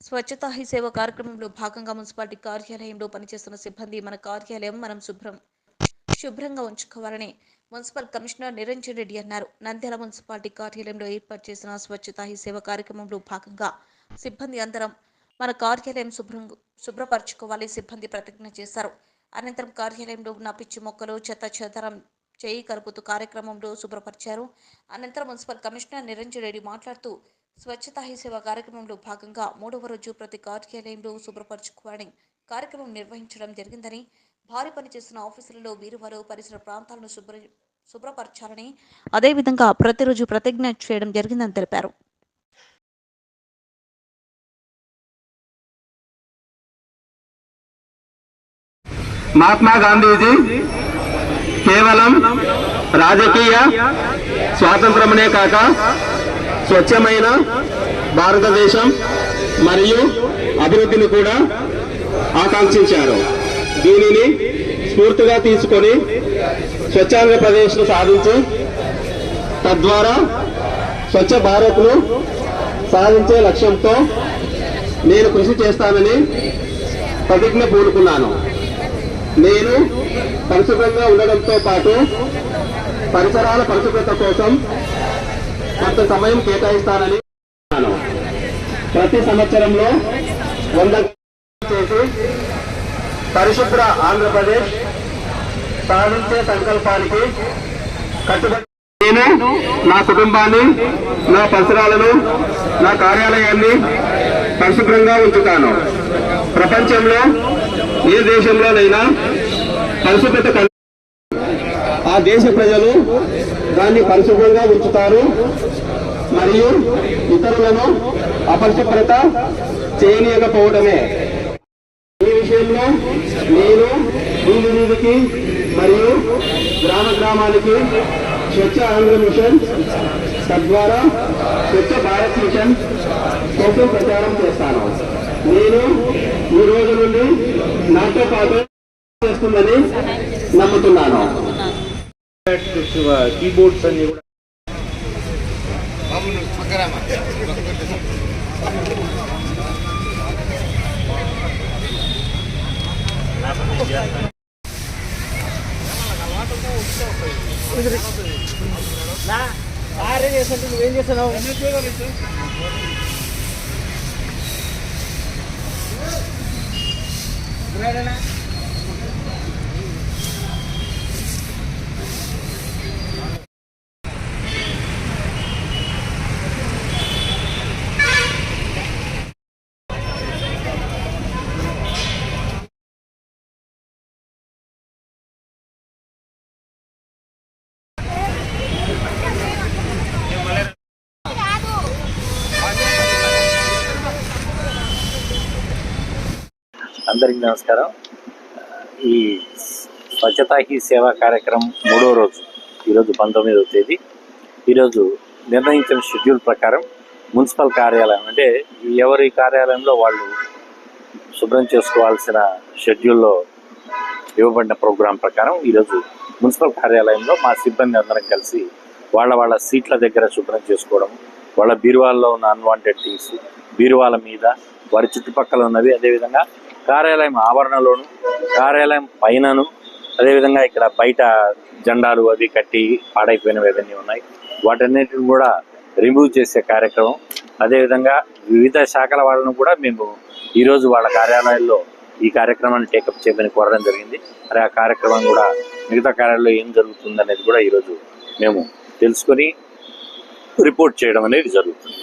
స్వచ్ఛతా he సేవ కార్యక్రమంలో భాగంగా మున్సిపాలిటీ కార్యాలయంలో పనిచేస్తున్న సిబ్బంది మన కార్యాలయం మనం శుభ్రం శుభ్రంగా ఉంచుకోవాలని మున్సిపల్ కమిషనర్ నిరంజన్ రెడ్డి అన్నారు. నంద్యాల మున్సిపాలిటీ కార్యాలయంలో ఏర్పాటు చేసిన స్వచ్ఛతా హీ సేవ కార్యక్రమంలో భాగంగా సిబ్బంది అందరం మన కార్యాలయం శుభ్రం శుభ్రపరచుకోవాలి సిబ్బంది ప్రతిజ్ఞ చేశారు. అనంతరం కార్యాలయంలో ఉన్న పిచ్చి మొక్కలు చెత్త చెదరం చేయి కలుపుతూ కార్యక్రమంలో శుభ్రపరిచారు. అనంతరం మున్సిపల్ కమిషనర్ నిరంజన్ రెడ్డి మాట్లాడుతూ స్వచ్ఛతా హీ సేవ కార్యక్రమంలో భాగంగా మూడవ రోజు ప్రతి కార్యాలయంలో శుభ్రపరచుకోవాలని కార్యక్రమం నిర్వహించడం జరిగిందని భారీ పని చేస్తున్న ఆఫీసులలో వీరువారు పరిసర ప్రాంతాలను శుభ్ర శుభ్రపరచాలని అదేవిధంగా ప్రతిరోజు ప్రతిజ్ఞ చేయడం జరిగిందని తెలిపారు. మహాత్మా గాంధీజీ కేవలం రాజకీయ స్వాతంత్రమనే కాక స్వచ్ఛమైన భారతదేశం మరియు అభివృద్ధిని కూడా ఆకాంక్షించారు. దీనిని స్ఫూర్తిగా తీసుకొని స్వచ్ఛాంధ్రప్రదేశ్ను సాధించి తద్వారా స్వచ్ఛ భారత్ను సాధించే లక్ష్యంతో నేను కృషి చేస్తానని ప్రతిజ్ఞ పూనుకున్నాను. నేను పరిశుభ్రంగా ఉండడంతో పాటు పరిసరాల పరిశుభ్రత కోసం కొంత సమయం కేటాయిస్తానని ప్రతి సంవత్సరంలో వంద చేసి పరిశుభ్ర ఆంధ్రప్రదేశ్ సాధించే సంకల్పానికి కట్టుబడి నేను నా కుటుంబాన్ని నా పరిసరాలను నా కార్యాలయాన్ని పరిశుభ్రంగా ఉంచుతాను. ప్రపంచంలో ఏ దేశంలోనైనా పరిశుభ్రత ఆ దేశ ప్రజలు దాన్ని పరిశుభ్రంగా ఉంచుతారు మరియు ఇతరులను అపరిశుభ్రత చేయనీయకపోవడమే. ఈ విషయంలో నేను వీధి వీధికి మరియు గ్రామ గ్రామానికి స్వచ్ఛ ఆంధ్ర మిషన్ తద్వారా స్వచ్ఛ భారత్ మిషన్ కోసం ప్రచారం చేస్తాను. నేను ఈ రోజు నుండి నాతో పాటు చేస్తుందని నమ్ముతున్నాను. కీబోర్డ్స్ అన్ని కూడా నువ్వేం చేస్తున్నావు అందరికీ నమస్కారం. ఈ స్వచ్ఛతా హీ సేవా కార్యక్రమం మూడో రోజు ఈరోజు పంతొమ్మిదవ తేదీ. ఈరోజు నిర్ణయించిన షెడ్యూల్ ప్రకారం మున్సిపల్ కార్యాలయం అంటే ఎవరి కార్యాలయంలో వాళ్ళు శుభ్రం చేసుకోవాల్సిన షెడ్యూల్లో ఇవ్వబడిన ప్రోగ్రాం ప్రకారం ఈరోజు మున్సిపల్ కార్యాలయంలో మా సిబ్బంది అందరం కలిసి వాళ్ళ వాళ్ళ సీట్ల దగ్గర శుభ్రం చేసుకోవడం వాళ్ళ బీరువాల్లో ఉన్న అన్వాంటెడ్ థింగ్స్ బీరువాల మీద వారి చుట్టుపక్కల ఉన్నవి అదేవిధంగా కార్యాలయం ఆవరణలోను కార్యాలయం పైనను అదేవిధంగా ఇక్కడ బయట జెండాలు అవి కట్టి పాడైపోయినవి అవన్నీ ఉన్నాయి. వాటన్నిటిని కూడా రిమూవ్ చేసే కార్యక్రమం. అదేవిధంగా వివిధ శాఖల వాళ్ళను కూడా మేము ఈరోజు వాళ్ళ కార్యాలయాల్లో ఈ కార్యక్రమాన్ని టేకప్ చేయమని కోరడం జరిగింది. మరి ఆ కార్యక్రమం కూడా మిగతా కార్యాలయంలో ఏం జరుగుతుంది అనేది కూడా ఈరోజు మేము తెలుసుకొని రిపోర్ట్ చేయడం అనేది జరుగుతుంది.